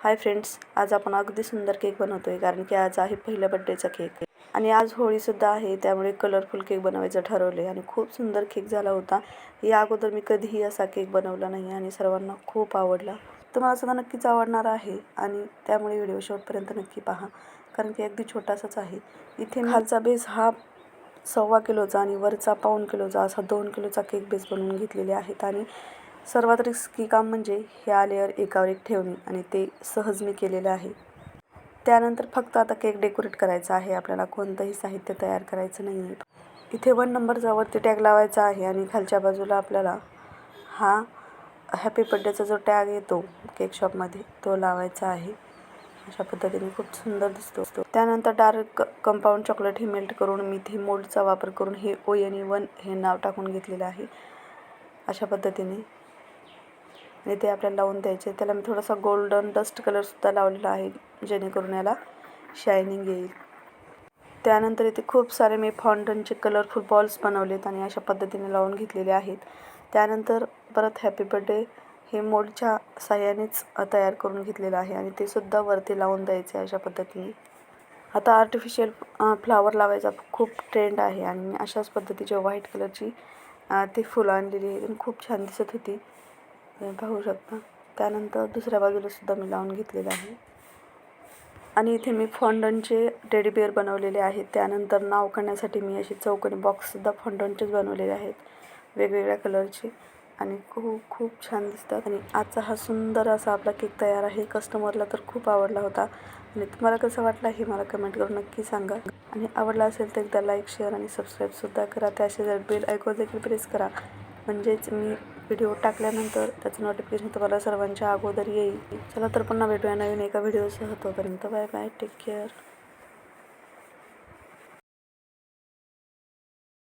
Hi friends आज आपण अगदी सुंदर केक बनवतो आहे कारण की आज आहे पहिल्या बड्डेचा केक. आणि आज होळीसुद्धा आहे त्यामुळे कलरफुल केक बनवायचं ठरवले आणि खूप सुंदर केक झाला होता. या अगोदर मी कधीही असा केक बनवला नाही आणि सर्वांना खूप आवडला. तुम्हाला सुद्धा नक्कीच आवडणार आहे आणि त्यामुळे व्हिडिओ शेवटपर्यंत नक्की पहा कारण की अगदी छोटासाच आहे. इथे खालचा बेस हा सव्वा किलोचा आणि वरचा पाऊण किलोचा असा दोन किलोचा केक बेस बनवून घेतलेले आहेत आणि सर्वात रिस्की काम म्हणजे ह्या लेअर एकावर एक ठेवणे आणि ते सहज मी केलेलं आहे. त्यानंतर फक्त आता केक डेकोरेट करायचा आहे. आपल्याला कोणतंही साहित्य तयार करायचं नाही आहे इथे वन नंबरचा वरती टॅग लावायचा आहे आणि खालच्या बाजूला आपल्याला हा हॅपी बड्डेचा जो टॅग येतो केक शॉपमध्ये तो लावायचा आहे. अशा पद्धतीने खूप सुंदर दिसतो. त्यानंतर डार्क कंपाऊंड चॉकलेट हे मेल्ट करून मी ते मोल्डचा वापर करून हे ओ एन ई वन हे नाव टाकून घेतलेलं आहे. अशा पद्धतीने आणि ते आपल्याला लावून द्यायचे. त्याला मी थोडासा गोल्डन डस्ट कलरसुद्धा लावलेला आहे जेणेकरून याला शायनिंग येईल. त्यानंतर इथे खूप सारे मी फॉन्डनचे कलरफुल बॉल्स बनवलेत आणि अशा पद्धतीने लावून घेतलेले आहेत. त्यानंतर परत हॅपी बड्डे हे मोडच्या साह्यानेच तयार करून घेतलेलं आहे आणि ते सुद्धा वरती लावून द्यायचे अशा पद्धतीने. आता आर्टिफिशियल फ्लावर लावायचा खूप ट्रेंड आहे आणि मी अशाच पद्धतीच्या व्हाईट कलरची ती फुलं आणलेली आहे. आणि खूप छान दिसत होती. तुम्ही पाहू शकता. त्यानंतर दुसऱ्या बाजूला सुद्धा मी लावून घेतलेलं आहे. आणि इथे मी फॉन्डनचे टेडी बिअर बनवलेले आहेत. त्यानंतर नाव करण्यासाठी मी असे चौकोनी बॉक्ससुद्धा फॉन्डनचेच बनवलेले आहेत. वेगवेगळ्या कलरचे आणि खूप खूप छान दिसतात. आणि आजचा हा सुंदर असा आपला केक तयार आहे. कस्टमरला तर खूप आवडला होता. आणि तुम्हाला कसं वाटलं हे मला कमेंट करून नक्की सांगा. आणि आवडला असेल तर एकदा लाईक शेअर आणि सबस्क्राईबसुद्धा करा. त्याशिवाय जर बेल ऐकून देखील प्रेस करा. म्हणजेच मी व्हिडिओ टाकल्यानंतर त्याचं नोटिफिकेशन तुम्हाला सर्वांच्या अगोदर येईल. चला तर पुन्हा भेटूया नवीन एका व्हिडिओसह तोपर्यंत बाय बाय टेक केअर